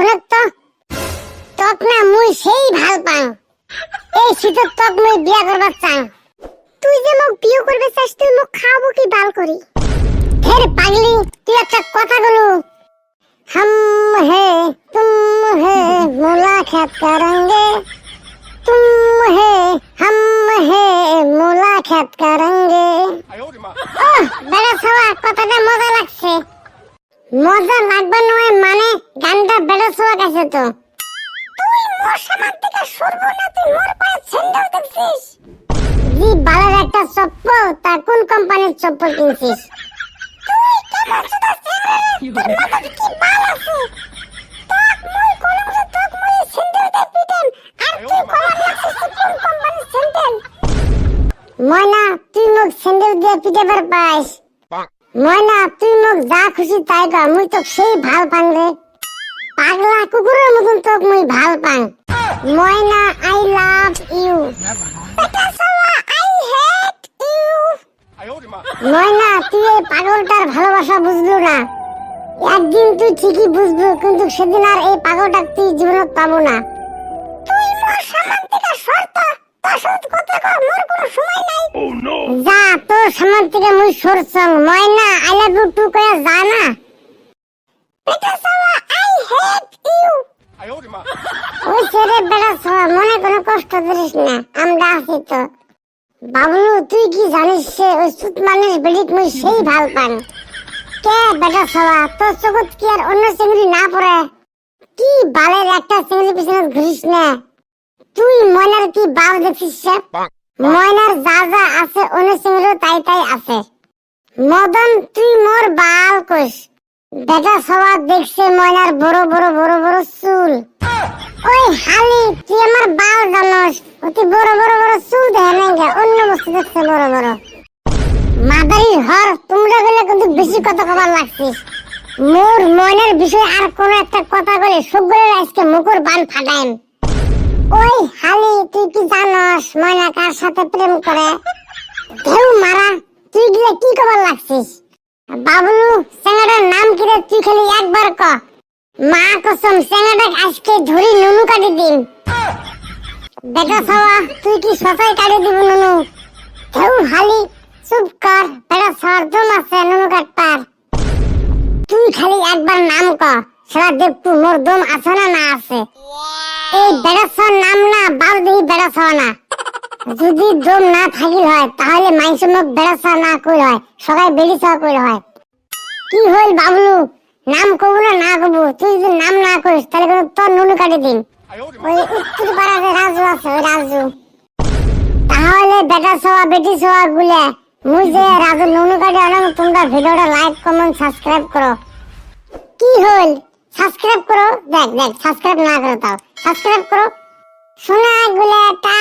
শুনত তো তক না মুই সেই ভালো পাওঁ। এই শীতত তক মুই বিয়া করবার চাওঁ। তুই যে মোক বিয়ে করবে চাস তুই মোক খাওয়াবো কি বাল করি ফের পাগলি তুই একটা কথা বলো হাম হে তুম হে মুলাকাত করেঙ্গে তুম হে হাম হে মুলাকাত করেঙ্গে ও বড় সবার কথাটা মজা লাগছে। মজা বেড়া গেছে তো। তুই মোর সামান থেকে সরবো না তুই মোর পায়ে ছেন্ডাল দেখছিস। জি বালের একটা চপ্পল তা কোন কোম্পানির চপ্পল কিনছিস? তুই কেমন সুদা চেংড়া তোর মাথায় কি বাল আছে? তোক মুই তোক মুই আর তুই লাগছিস কোন কোম্পানির ছেন্ডাল ময়না তুই মোক স্যান্ডেল দিয়ে পিটাবার পাইস ময়না তুই মোক যা খুশি তাই কর মুই তোক সেই ভালো পাং রে। পাগলা কুকুরের মতন তোক মুই ভালো পাং। ময়না আই লাভ ইউ বেটা সওয়া আই হেট ইউ ময়না তুই এই পাগলটার ভালোবাসা বুঝলু না? একদিন তুই ঠিকই বুঝব কিন্তু সেদিন আর এই পাগলটা তুই জীবনত পাবো না। তুই মোর সামান থেকে সরত তোর কথা কর মোর কোনো সময় নাই। যা তোর সামান থেকে মুই সরছং ময়না আই লাভ ইউ টু কয়া যা না। বেটা সাওয়া আই হেট ইউ ওই ছেড়ে বেটা সাওয়া মনে কষ্ট করিস না, আমরা আছি তো। বাবলু, তুই কি জানিস সে ওই সুত মানুষ বেডিক মুই সেই ভালো পান? কে বেটা সাওয়া তোর চোখত কি আর অন্য চিংড়ি না পড়ে? কি বালের একটা চিংড়ি পিছনে ঘুরিস না? তুই ময়নার কি বাল দেখছিস সে? ময়নার যা যা আছে অন্য চিংড়িও তাই তাই আছে। মদন, তুই মোর বাল কইস। বেটা সবার দেখছে ময়নার বড় বড় বড় বড় চুল। ওই হালি, তুই আমার বাল জানোস অতি বড় বড় বড় চুল দেখে নাই গা, অন্য বস্তু দেখছে বড় বড়। মাদারি হর তোমরা গেলে কিন্তু বেশি কথা কবার লাগছিস। মোর ময়নার বিষয়ে আর কোন একটা কথা বলে সবগুলোর আজকে মুকুর বান ফাটাইম। ওই হালি তুই কি জানস ময়না কার সাথে প্রেম করে? ঢেউ মারা তুই গিয়ে কি কবার লাগছিস? বাবলু স্যাংড়ার নাম কি রে? তুই খালি একবার ক। মা কসম স্যাংড়াটা আজকে ধরি নুনু কাটি দিন বেটা সাওয়া, তুই কি সসাই কাটি দিব নুনু? ঢেউ হালি, চুপ কর। বেটা সাওয়ার আছে, নুনু কাটপার। তুই খালি একবার নাম ক। সেটা দেখতু মোর দম আছে না না আছে? এই বেড়াছর নাম না, বাল দিই বেড়াছর না। যদি দম না থাকিল হয়, তাহলে মাইসে মুখ বেড়াছর না কই হয়, সবাই বেড়ি ছাওয়া কই হয়। কি হইল বাবলু? নাম কব না না কব? তুই যদি নাম না করিস, তাহলে তোর নুনু কাটি দিন তাহলে বেটা বেটি মুই যে রাজু নুনু কাটে অনেক তোমরা ভিডিওটা লাইক কমেন্ট সাবস্ক্রাইব করো। কি হল সাবস্ক্রাইব করো, দেখ দেখ সাবস্ক্রাইব না করো তাও। সাবস্ক্রাইব করো। সোনা গুলে টা